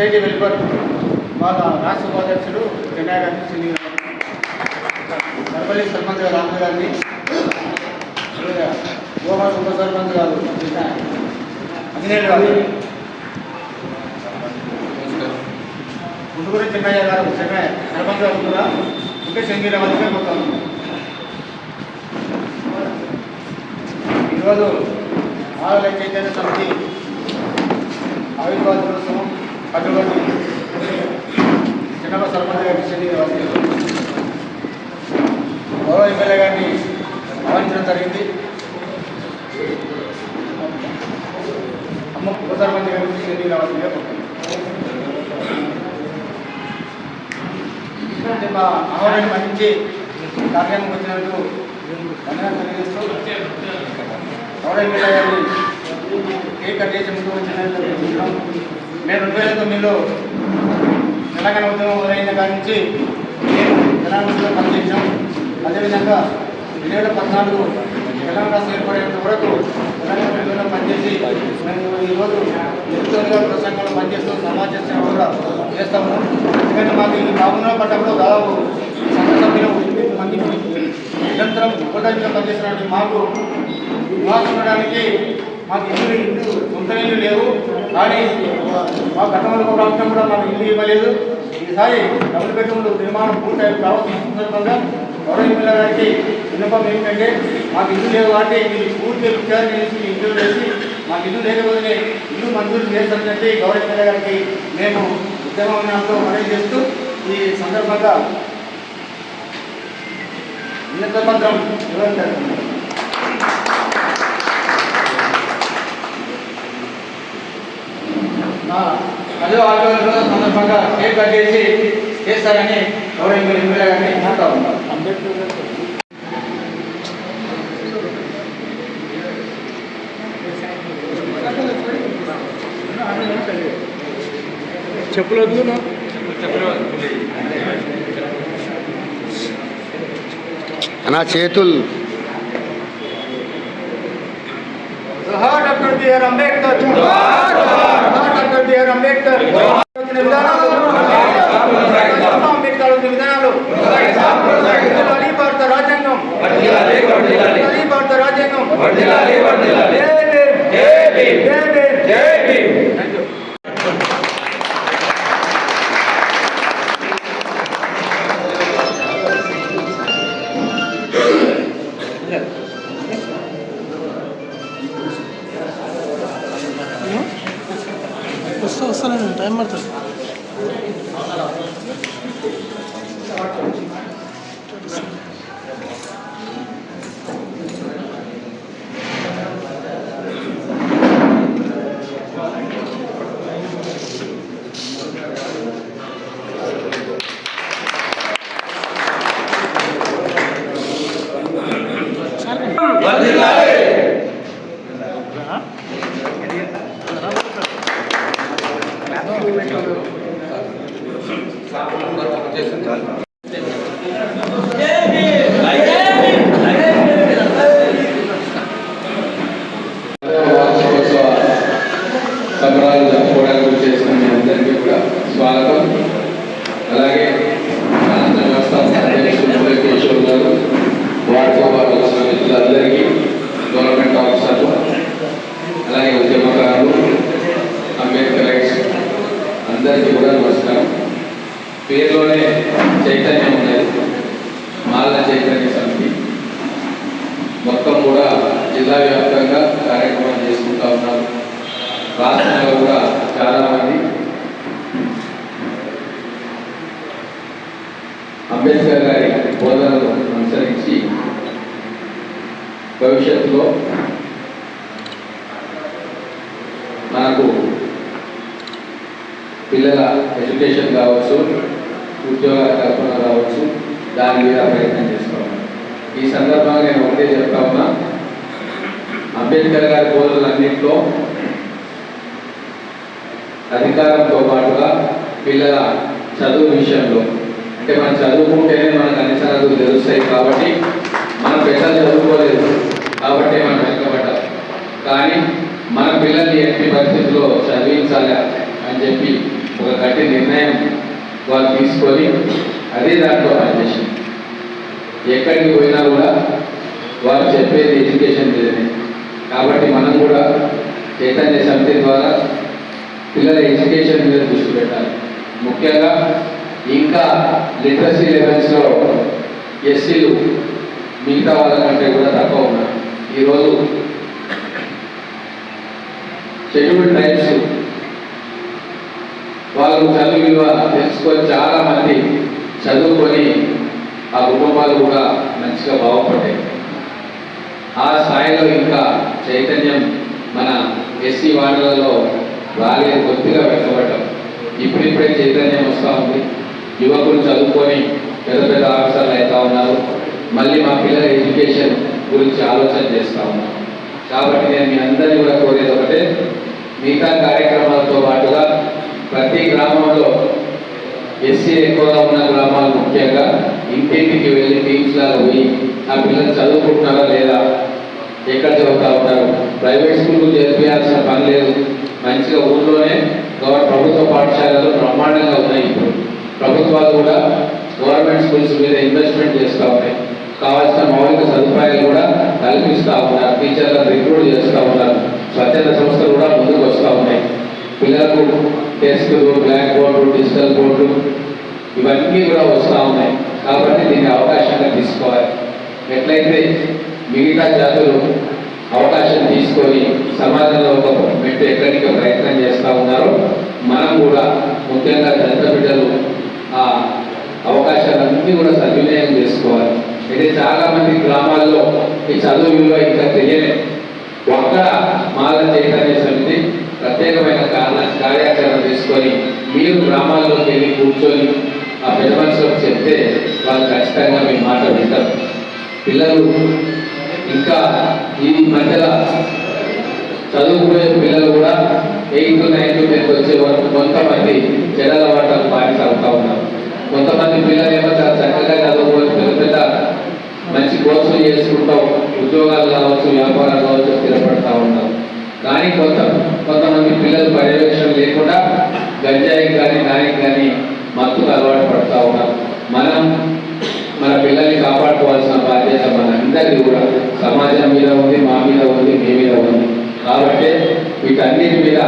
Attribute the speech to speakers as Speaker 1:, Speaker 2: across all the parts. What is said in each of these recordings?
Speaker 1: Society welfare వాళ్ళ రాష్ట్ర ఉపాధ్యక్షుడు జనా గారిని శ్రీని సర్పల్లి సర్పంచ్ గారు రాము గారిని గోపాల్ ఉప సర్పంచ్ గారు అంజనేయులు గారు. ముందుగురి చెన్నయ్య గారు చెన్నయ్య సర్పంచ్ గారు కూడా ఇంకా శంకీరాబాద్కే మొత్తం ఈరోజు ఆలయ చైతన్య సమితి ఆవిర్భావ దినోత్సవం అటువంటి చిన్నమ్మ సర్పంచ్ గారి శంకీరాబాద్ గౌరవ ఎమ్మెల్యే గారిని ఆహ్వానించడం జరిగింది. అమ్మ ఉప సర్పంచ్ గారి శంకీరాబాద్గా మొత్తం మా ఆహ్వానాన్ని మన్నించి కార్యాలయం వచ్చినట్టు ధన్యవాదాలు తెలియజేస్తూ గౌరవ ఎమ్మెల్యే గారిని కేక్ కట్ చేసి ముందు వచ్చినట్టు మేము రెండు వేల తొమ్మిదిలో తెలంగాణ ఉద్యమం మొదలైన కాడి నుంచి మేము తెలంగాణ ఉద్యమం పనిచేసాం అదేవిధంగా రెండు వేల పద్నాలుగు తెలంగాణ రాష్ట్రం ఏర్పడేంత వరకు తెలంగాణ ఉద్యమంలో పనిచేసి మేము ఈరోజు నిరుద్యోగులుగా ప్రసంగంలో పనిచేస్తూ సమాజ సేవ కూడా చేస్తాము. ఎందుకంటే మాకు ఈ బాబున పట్టణంలో దాదాపు సంఘ సభ్యులు మంది నిరంతరం ఉపదాయంగా పనిచేస్తున్నటువంటి మాకు నివాసం ఉండడానికి మాకు ఇల్లు ఇల్లు సొంత ఇల్లు లేవు. కానీ మా గతంలో ఒక ప్రాంతం కూడా మాకు ఇల్లు ఇవ్వలేదు. ఈసారి డబుల్ బెడ్రూమ్లు నిర్మాణం పూర్తయి కావచ్చు సందర్భంగా గౌరవ ఎమ్మెల్యే గారికి విన్నపం ఏమిటంటే మాకు ఇల్లు లేవు కాబట్టి మీరు పూర్తి విచారణ చేసి ఇంటర్వ్యూ చేసి మాకు ఇల్లు లేకపోతే ఇల్లు మంజూరు చేస్తారంటే గౌరవ ఎమ్మెల్యే గారికి మేము ఉద్యమంతో మనవి చేస్తూ ఈ సందర్భంగా విన్నత పత్రం వివరించారు పదో ఆరోగ్య సందర్భంగా కేక్ కట్ చేసి చేస్తారని గౌరవ ఎమ్మెల్యే గారిని అంటా ఉన్నారు
Speaker 2: చెప్పులు వద్దు నా
Speaker 3: చేతులు.
Speaker 1: Doctor B R Ambedkar. B R Ambedkar విధానాలు
Speaker 4: రాష్ట్రంలో కూడా చాలామంది అంబేద్కర్ గారి బోధనను అనుసరించి భవిష్యత్తులో మనకు పిల్లల ఎడ్యుకేషన్ కావచ్చు ఉద్యోగ కల్పన కావచ్చు దాని మీద ప్రయత్నం చేసుకోవాలి ఈ సందర్భంగా నేను ఒకటే చెప్తా ఉన్నా అంబేద్కర్ గారి బోధనలన్నింటిలో అధికారంతో పాటుగా పిల్లల చదువు విషయంలో అంటే మనం చదువుకుంటేనే మనకు అన్ని సంగతులు తెలుస్తాయి కాబట్టి మన పెద్దలు చదువుకోలేదు కాబట్టి మనం వెనకబడ్డాం. కానీ మన పిల్లల్ని ఎట్టి పరిస్థితుల్లో చదివించాలి అని చెప్పి ఒక గట్టి నిర్ణయం వాళ్ళు తీసుకొని అదే దాంట్లో పనిచేసింది ఎక్కడికి పోయినా కూడా వారు చెప్పేది ఎడ్యుకేషన్ మీదనే. కాబట్టి మనం కూడా చైతన్య సమితి ద్వారా పిల్లల ఎడ్యుకేషన్ మీద దృష్టి పెట్టాలి. ముఖ్యంగా ఇంకా లిటరసీ లెవెల్స్లో ఎస్సీలు మిగతా వాళ్ళ కంటే కూడా తక్కువ ఉన్నారు. ఈరోజు షెడ్యూల్డ్ ట్రైబ్స్ వాళ్ళు చదువు విలువ తెలుసుకొని చాలా మంది చదువుకొని ఆ కుటుంబాలు కూడా మంచిగా బాగుపడ్డాయి. ఆ స్థాయిలో ఇంకా చైతన్యం మన ఎస్సీ వార్డులలో రాలేదు కొద్దిగా వెనుకబడ్డాం. ఇప్పుడిప్పుడే చైతన్యం వస్తూ ఉంది. యువకులు చదువుకొని పెద్ద పెద్ద ఆఫీసర్లు అవుతా ఉన్నారు. మళ్ళీ మా పిల్లల ఎడ్యుకేషన్ గురించి ఆలోచన చేస్తూ ఉన్నాం. కాబట్టి నేను మీ అందరినీ కూడా కోరేది ఒకటే మిగతా కార్యక్రమాలతో పాటుగా ప్రతి గ్రామంలో ఎస్సీ ఎక్కువగా ఉన్న గ్రామాలు ముఖ్యంగా ఇంటింటికి వెళ్ళి టీమ్స్ లాగా పోయి ఆ పిల్లలు చదువుకుంటున్నారా లేదా ఎక్కడ చదువుతా ఉన్నారు? ప్రైవేట్ స్కూల్ చేర్పించాల్సిన పని లేదు. మంచిగా ఊళ్ళోనే ప్రభుత్వ పాఠశాలలు బ్రహ్మాండంగా ఉన్నాయి ఇప్పుడు. ప్రభుత్వాలు కూడా గవర్నమెంట్ స్కూల్స్ మీద ఇన్వెస్ట్మెంట్ చేస్తూ ఉన్నాయి. కావాల్సిన మౌలిక సదుపాయాలు కూడా కల్పిస్తూ ఉన్నారు. టీచర్లను రిక్రూట్ చేస్తూ ఉన్నారు. స్వచ్ఛత సంస్థలు కూడా ముందుకు వస్తూ ఉన్నాయి. పిల్లలకు డెస్క్లు బ్లాక్ బోర్డు డిజిటల్ బోర్డు ఇవన్నీ కూడా వస్తూ ఉన్నాయి. కాబట్టి దీన్ని అవకాశంగా తీసుకోవాలి. ఎట్లయితే మిగతా జాతులు అవకాశం తీసుకొని సమాజంలో ఒక మెట్టు ఎక్కడికి ప్రయత్నం చేస్తూ ఉన్నారో. మనం కూడా ముఖ్యంగా దళిత బిడ్డలు ఆ అవకాశాలన్నీ కూడా సద్వినియోగం చేసుకోవాలి. అయితే చాలామంది గ్రామాల్లో ఈ చదువు విలువ ఇంకా తెలియలేదు అక్కడ మాల చైతన్య సమితి ప్రత్యేకమైన కారణ కార్యాచరణ తీసుకొని మీరు గ్రామాల్లోకి వెళ్ళి కూర్చొని ఆ పెద్ద మనుషులకు చెప్తే వాళ్ళు ఖచ్చితంగా మీ మాట వింటారు. పిల్లలు ఇంకా ఈ మధ్యలో చదువుకునే పిల్లలు కూడా ఎయిత్ నైన్త్ టెన్త్ వచ్చే వరకు కొంతమంది చెడల వాటలు పాటిస్తూ ఉన్నారు కొంతమంది పిల్లలు ఏమో చాలా చక్కగా చదువుకొని పెద్ద పెద్ద మంచి కోర్సులు చేసుకుంటాం ఉద్యోగాలు కావచ్చు వ్యాపారాలు కావచ్చు స్థిరపడతా ఉంటాం కానీ కొంత కొంతమంది పిల్లలు పర్యవేక్షణ లేకుండా గంజాయికి కానీ దానికి కానీ మత్తుకు అలవాటు పడతా ఉన్నారు మనం మన పిల్లల్ని కాపాడుకోవాల్సిన బాధ్యత మన అందరికీ కూడా సమాజం మీద ఉంది మా మీద ఉంది మీ మీద ఉంది కాబట్టి వీటన్నిటి మీద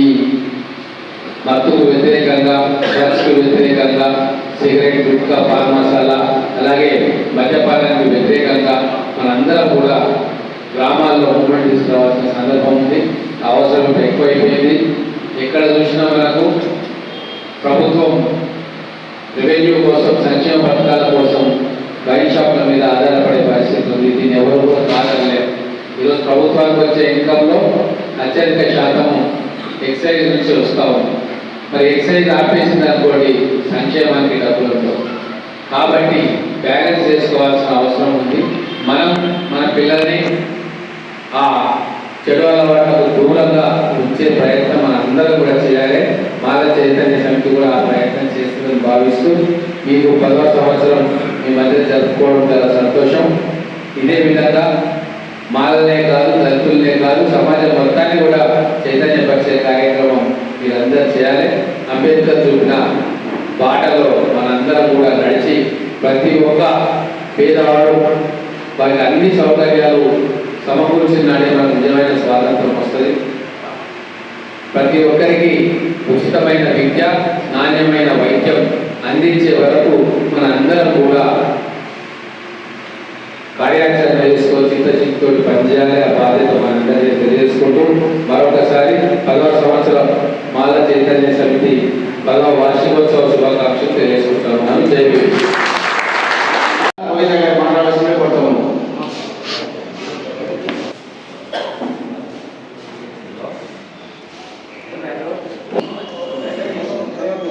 Speaker 4: ఈ మత్తుకు వ్యతిరేకంగా డ్రగ్స్కు వ్యతిరేకంగా సిగరెట్ గుట్కా పాన్ మసాలా అలాగే మద్యపానానికి వ్యతిరేకంగా మనందరం కూడా గ్రామాల్లో మూమెంట్ తీసుకురావాల్సిన సందర్భం ఉంది. అవసరం ఎక్కువైపోయింది. ఎక్కడ చూసినా మనకు ప్రభుత్వం రెవెన్యూ కోసం సంక్షేమ పథకాల కోసం వైన్ షాప్ల మీద ఆధారపడే పరిస్థితి ఉంది. దీన్ని ఎవరు కూడా కాదనలేరు ఈరోజు ప్రభుత్వానికి వచ్చే ఇన్కంలో అత్యధిక శాతం ఎక్సైజ్ నుంచి వస్తూ. ఉంది మరి ఎక్సైజ్ ఆపేసింది అనుకోండి సంక్షేమానికి డబ్బులు ఉండవు. కాబట్టి బ్యాలెన్స్ చేసుకోవాల్సిన అవసరం ఉంది. మనం మన పిల్లల్ని ఆ చెడు అలవాట్లకు దూరంగా ఉంచే ప్రయత్నం మన అందరూ కూడా చేయాలి. మాల చైతన్య సమితి కూడా ఆ ప్రయత్నం చేస్తుందని భావిస్తూ మీకు పదవ సంవత్సరం మీ మధ్య జరుపుకోవడం చాలా సంతోషం. ఇదే విధంగా మాలనే కాదు దళితులనే కాదు సమాజం మొత్తాన్ని కూడా చైతన్యపరిచే కార్యక్రమం మీరందరూ చేయాలి. అంబేద్కర్ చూపిన బాటలో మనందరం కూడా నడిచి ప్రతి ఒక్క పేదవాడు వారికి అన్ని సౌకర్యాలు సమకూర్చినాడే మనకు నిజమైన స్వాతంత్రం వస్తుంది. ప్రతి ఒక్కరికి ఉచితమైన విద్య నాణ్యమైన వైద్యం అందించే వరకు మన అందరం కూడా కార్యాచరణ చేసుకో చిత్తశక్తితో పనిచేయాలి. ఆ బాధ్యత మనందరికీ తెలియజేసుకుంటూ మరొకసారి పదవ సంవత్సరం మాల చైతన్య సమితి పదవ వార్షికోత్సవ శుభాకాంక్షలు తెలియజేసుకుంటున్నాను. జై భీమ్.
Speaker 5: గోవింద గారు మాట్లాడాల్సిందే కోరుతాము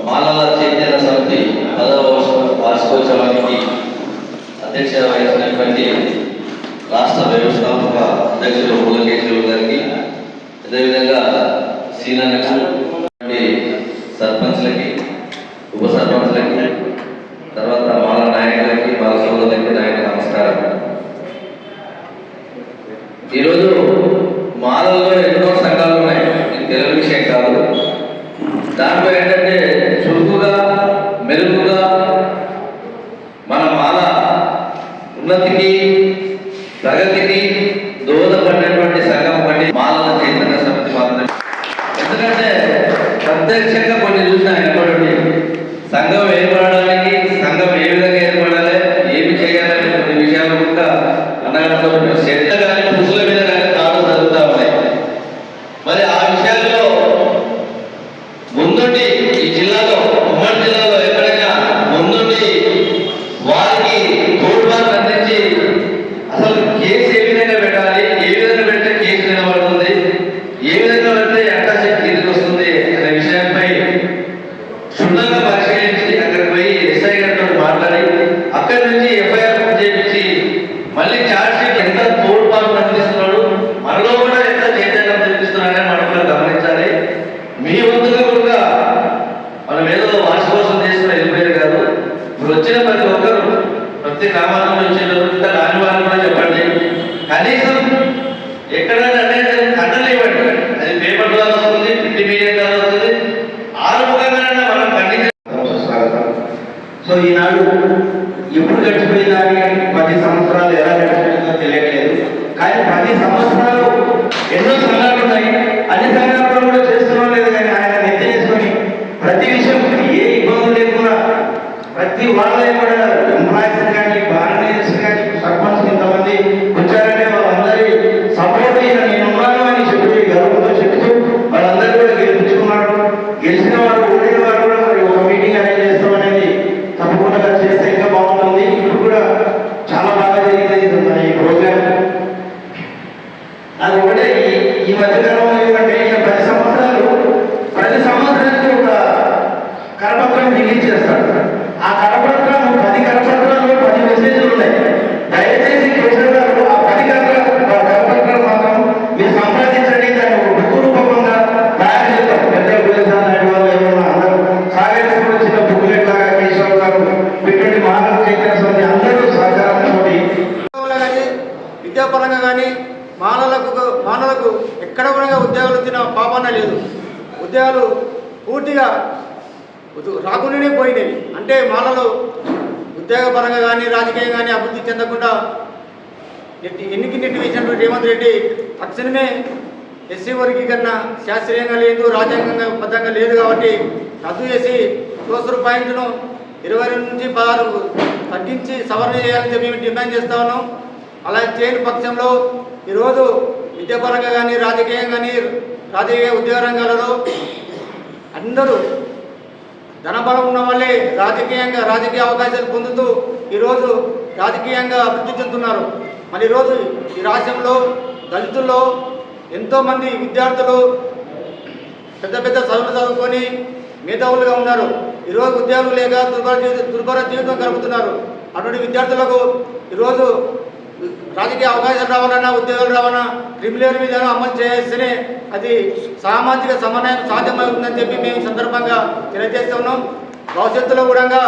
Speaker 6: మాలల చైతన్య సమితి పదవ వార్షికోత్సవానికి అధ్యక్షత వహించినటువంటి రాష్ట్ర వ్యవస్థాపక అధ్యక్షులు పులకేశ్వర గారికి అదేవిధంగా సీనన్నకు సర్పంచ్లకి ఉప సర్పంచ్లకి తర్వాత మాల నాయకులకి మాల సోదరులకి నాయక నమస్కారం ఈరోజు మాలలో ఎన్నో సంఘాలు ఉన్నాయి ఇది తెలియని విషయం కాదు దాంట్లో ఏంటంటే చురుకుగా మెరుగుగా మన మాల ఉన్నతికి ప్రగతికి దోహదపడినటువంటి సంఘం వంటి మాలల చైతన్య సమితి మాత్రమే ఎందుకంటే ప్రత్యక్షంగా కొన్ని చూసిన ఏర్పడి సంఘం ఏర్పడడం సంఘం ఏ విధంగా ఏర్పడాలి ఏమి చేయాలని కొన్ని విషయాలు కూడా అన్నగారితో చెట్ల కానీ పురుషుల మీద కానీ కాదు జరుగుతూ ఉన్నాయి మరి ఆ విషయాల్లో ముందుండి ఈ జిల్లాలో ఉమ్మడి జిల్లాలో ఎక్కడైనా ముందుండి వారికి తోడ్పాటు అందించి అసలు కేసు ఏ విధంగా పెట్టాలి ఏ విధంగా పెడితే కేసు నిలబడుతుంది ఏ విధంగా పెడితే అటాచ్ కిందకి వస్తుంది అనే విషయంపై క్షుణ్ణంగా పరిశీలించి అక్కడికి పోయి ఎస్ఐ గారితో మాట్లాడి అక్కడి నుంచి ఎఫ్ఐఆర్ చేయించి మళ్ళీ ఛార్జ్ షీట్ ఎంత తోడ్పాటు అందిస్తున్నాడు మనలో కూడా ఎంత చైతన్యం చూపిస్తున్నాడని మనం కూడా గమనించాలి మీ వంతుగా కూడా మనం ఏదో వార్షికోత్సవం చేసుకుని వెళ్ళిపోయారు కాదు ఇప్పుడు వచ్చిన ప్రతి ఒక్కరు ప్రతి గ్రామాల్లో వచ్చిన ఇంకా రాని వాళ్ళు కూడా చెప్పండి కనీసం ఎక్కడైనా అనేది కన్నలు ఇవ్వండి అది పేపర్ ద్వారా వస్తుంది ప్రింట్ మీడియా ద్వారా వస్తుంది ఆరుముఖంగా మనం ఖండించాలి
Speaker 5: స్వాగతం సో ఈనాడు ఎప్పుడు గడిచిపోయిందా అని పది సంవత్సరాలు ఎలా గడిచిపోయిందో తెలియట్లేదు కానీ పది సంవత్సరాలు ఎన్నో సంఘాలు ఉన్నాయి అన్ని సంఘాలు కూడా చేస్తున్నాం లేదు కానీ ఆయన నెత్తి చేసుకొని ప్రతి విషయం ఏ ఇబ్బంది లేకుండా ప్రతి వాళ్ళ కూడా ఎంప్లాయీస్ కానీ బాలనీస్ కానీ సర్పంచ్ ఇంతమంది వచ్చారంటే వాళ్ళందరి సపోర్ట్ నేను ఉన్నాను అని చెప్పి గర్వంతో చెప్తూ వాళ్ళందరూ కూడా గెలిపించుకున్నాడు గెలిచిన వారు ఓడిన వారు కూడా మరి ఒక మీటింగ్ అరేంజ్ చేస్తాం అనేది తప్పకుండా చేస్తే ఇంకా బాగుంటుంది ఇప్పుడు కూడా చాలా బాగా జరిగింది మన ఈ ప్రోగ్రామ్ అది ఒకటే ఈ- ఈ మధ్యకాలంలో ఏంటంటే ఈ పది సంవత్సరాలు ప్రతి సంవత్సరానికి ఒక కరపత్రం రిలీజ్ చేస్తాడు ఆ కరపత్రం పది కరపత్రాలు పది మెసేజ్లు ఉన్నాయి దయచేసి కేసరి గారు ఆ పది కరపత్ర కరపత్రాలు మాత్రం మీరు సంప్రదించండి దాన్ని ఒక బుక్ రూపంగా తయారు చేస్తారు పెద్ద గురించి నాయుడు వాళ్ళు ఎవరైనా అందరూ సాగర్ వచ్చిన బుక్లెట్ లాగా కేశవ్ గారు పెట్టుబడి మహారాజు చైతన్య సమితి అందరూ సహకారంతో
Speaker 1: ఉద్యోగులు కానీ విద్యాపరంగా కానీ మానవులకు మానవులకు ఎక్కడ కూడా ఉద్యోగాలు వచ్చిన పాపన లేదు. ఉద్యోగాలు పూర్తిగా రాకుండానే పోయినాయి అంటే మాలలో ఉద్యోగపరంగా కానీ రాజకీయం కానీ అభివృద్ధి చెందకుండా నెట్టి ఎన్నికి నెట్టి వేసినటువంటి రేవంత్ రెడ్డి తక్షణమే ఎస్సీ వర్గీకరణ శాస్త్రీయంగా లేదు రాజ్యాంగంగా బద్ధంగా లేదు కాబట్టి రద్దు చేసి దోసరు పాయింట్ను ఇరవై రెండు నుంచి పదహారు తగ్గించి సవరణ చేయాలని చెప్పి మేము డిమాండ్ చేస్తా ఉన్నాం. అలా చేయని పక్షంలో ఈరోజు విద్యాపరంగా కానీ రాజకీయం కానీ రాజకీయ ఉద్యోగ రంగాలలో అందరూ ధనబలం ఉన్న వాళ్ళే రాజకీయంగా రాజకీయ అవకాశాలు పొందుతూ ఈరోజు రాజకీయంగా అభివృద్ధి చెందుతున్నారు. మరి ఈరోజు ఈ రాష్ట్రంలో దళితుల్లో ఎంతోమంది విద్యార్థులు పెద్ద పెద్ద చదువులు చదువుకొని మేధావులుగా ఉన్నారు. ఈరోజు ఉద్యోగులు లేక దుర్భర జీవితం దుర్భర జీవితం గడుపుతున్నారు. అటువంటి విద్యార్థులకు ఈరోజు రాజకీయ అవకాశాలు రావాలన్నా ఉద్యోగాలు రావాలన్నా క్రిమినల్ విధానం అమలు చేస్తేనే అది సామాజిక సమన్వయం సాధ్యమవుతుందని చెప్పి మేము సందర్భంగా తెలియజేస్తున్నాం భవిష్యత్తులో కూడా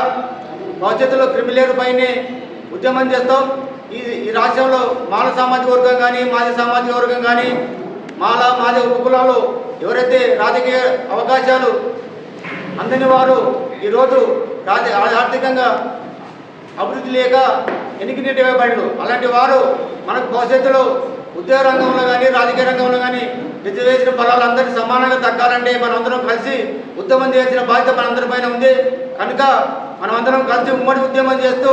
Speaker 1: భవిష్యత్తులో క్రిమిలేరు పైనే ఉద్యమం చేస్తాం. ఈ ఈ రాష్ట్రంలో మాల సామాజిక వర్గం కానీ మాది సామాజిక వర్గం కానీ మాల మాది ఉపకులాలు ఎవరైతే రాజకీయ అవకాశాలు అందని వారు ఈరోజు రాజ ఆర్థికంగా అభివృద్ధి లేక ఎన్నికనేటి వేయబడిన అలాంటి వారు మనకు భవిష్యత్తులో ఉద్యోగ రంగంలో కానీ రాజకీయ రంగంలో కానీ రిజర్వేషన్ ఫలాలు బలాలందరికీ సమానంగా తగ్గాలంటే మనందరం కలిసి ఉద్యమం చేసిన బాధ్యత మనందరిపైన ఉంది. కనుక మనమందరం కలిసి ఉమ్మడి ఉద్యమం చేస్తూ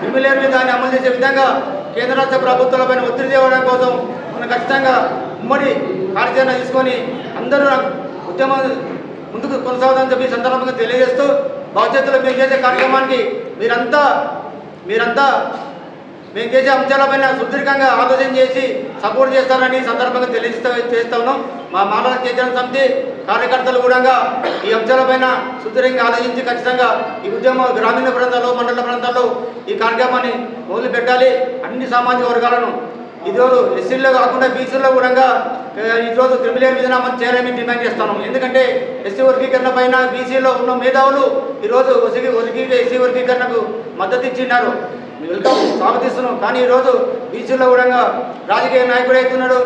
Speaker 1: క్రిమిలేరు విధాన్ని అమలు చేసే విధంగా కేంద్ర రాష్ట్ర ప్రభుత్వాలపైన ఒత్తిడి తేవడం కోసం మనం ఖచ్చితంగా ఉమ్మడి కార్యాచరణ తీసుకొని అందరూ ఉద్యమం ముందుకు కొనసాగుదని చెప్పి సందర్భంగా తెలియజేస్తూ భవిష్యత్తులో మేము చేసే కార్యక్రమానికి మీరంతా మీరంతా మేము చేసే అంశాలపైన సుదీర్ఘంగా ఆలోచన చేసి సపోర్ట్ చేస్తారని సందర్భంగా తెలియజేస్తా చేస్తా ఉన్నాం. మా మానవ చైతన్య సమితి కార్యకర్తలు కూడా ఈ అంశాలపైన సుదీర్ఘంగా ఆలోచించి ఖచ్చితంగా ఈ ఉద్యమ గ్రామీణ ప్రాంతాల్లో మండల ప్రాంతాల్లో ఈ కార్యక్రమాన్ని మొదలు పెట్టాలి అన్ని సామాజిక వర్గాలను ఈరోజు ఎస్సీల్లో కాకుండా బీసీల్లో కూడా ఈరోజు త్రిమిలేరు విధానం చేయాలని డిమాండ్ చేస్తాను ఎందుకంటే ఎస్సీ వర్గీకరణ పైన బీసీలో ఉన్న మేధావులు ఈరోజు ఒసిగి ఒసిగి ఎస్సీ వర్గీకరణకు మద్దతు ఇచ్చిన్నారు వెల్కమ్ స్వాగతిస్తున్నాం కానీ ఈరోజు బీసీలో కూడా రాజకీయ నాయకుడు అవుతున్నాడు.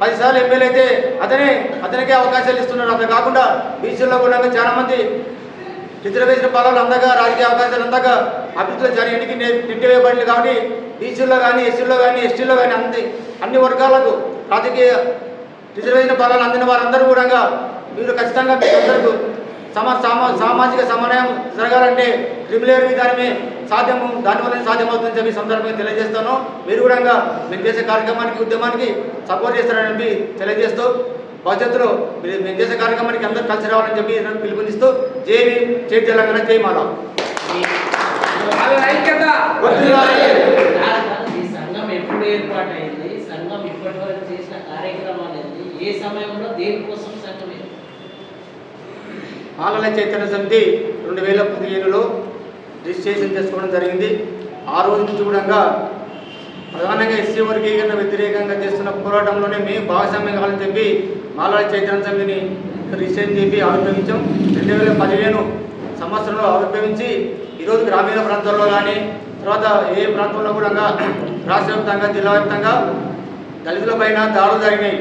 Speaker 1: పదిసార్లు ఎమ్మెల్యే అయితే అతనే అతనికే అవకాశాలు ఇస్తున్నారు. అతను కాకుండా బీసీలో కూడా చాలామంది రిజర్వేషన్ పదాలు అందగా రాజకీయ అవకాశాలు అందగా అభివృద్ధిలో జరిగేందుకు నెట్టివేయబడింది కాబట్టి బీసీలో కానీ ఎస్సీలో కానీ ఎస్టీలో కానీ అన్ని అన్ని వర్గాలకు రాజకీయ రిజర్వేషన్ పదాలు అందిన వారందరూ కూడా మీరు ఖచ్చితంగా మీ అందరికీ సమా సామా సామాజిక సమన్వయం జరగాలంటే ట్రిబులేర్ విధానమే సాధ్యము దానివల్ల సాధ్యమవుతుందని చెప్పి సందర్భంగా తెలియజేస్తాను. మీరు కూడా మేము చేసే కార్యక్రమానికి ఉద్యమానికి సపోర్ట్ చేస్తారని చెప్పి తెలియజేస్తూ భవిష్యత్తులో మీరు మేము చేసే కార్యక్రమానికి అందరూ కలిసి రావాలని చెప్పి పిలుపునిస్తూ జేవి జై తెలంగాణ జై మాల.
Speaker 7: ఈ సంఘం ఎప్పుడు ఏర్పాటైంది సంఘం ఇప్పటి వరకు చేసిన కార్యక్రమాలు ఏంటి ఏ సమయంలో దేనికోసం సంఘం ఏంటి
Speaker 1: మాలల చైతన్య సమితి రెండు వేల పదిహేనులో రిజిస్ట్రేషన్ చేసుకోవడం జరిగింది. ఆ రోజు నుంచి కూడా ప్రధానంగా ఎస్సీ వర్గీకరణ వ్యతిరేకంగా చేస్తున్న పోరాటంలోనే మేము భాగస్వామ్యం కావాలని చెప్పి మాలల చైతన్య సమితిని రిజిస్ట్రేషన్ చెప్పి ఆవిర్భవించాం. రెండు వేల పదిహేను సంవత్సరంలో ఆవిర్భవించి ఈరోజు గ్రామీణ ప్రాంతాల్లో కానీ తర్వాత ఏ ప్రాంతంలో కూడా రాష్ట్ర వ్యాప్తంగా జిల్లా వ్యాప్తంగా దళితులపైన దాడులు జరిగినాయి.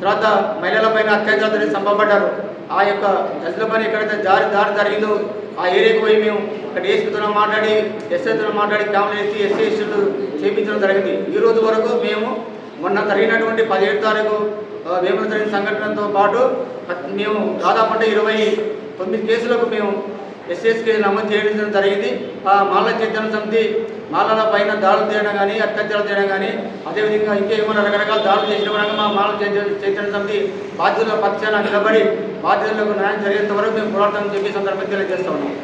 Speaker 1: తర్వాత మహిళలపైన అత్యాచారాలు జరిగి సంపబడ్డారు ఆ యొక్క దళితులపైన ఎక్కడైతే దారి దాడి జరిగిందో ఆ ఏరియాకి పోయి మేము అక్కడ ఏసీతో మాట్లాడి ఎస్ఐతో మాట్లాడి క్యామ్లు వేసి ఎస్సీ ఎస్టీలు చేయించడం జరిగింది. ఈ రోజు వరకు మేము మొన్న జరిగినటువంటి పదిహేడు తారీఖు ఆ, జరిగిన సంఘటనతో పాటు మేము దాదాపు అంటే ఇరవై తొమ్మిది కేసులకు మేము ఎస్ఎస్కే నమోదు చేయడం జరిగింది. ఆ మాల చైతన్య సమితి మాలల పైన దాడులు చేయడం కానీ అత్యాచారాలు చేయడం కానీ అదేవిధంగా ఇంకేమైనా రకరకాల దాడులు చేసిన కూడా మా మాల చైతన్య చైతన్య సమితి బాధ్యుల పక్షాన నిలబడి బాధ్యులకు న్యాయం జరిగేంత వరకు మేము పోరాటం చెప్పి సందర్భంగా తెలియజేస్తా ఉన్నాం.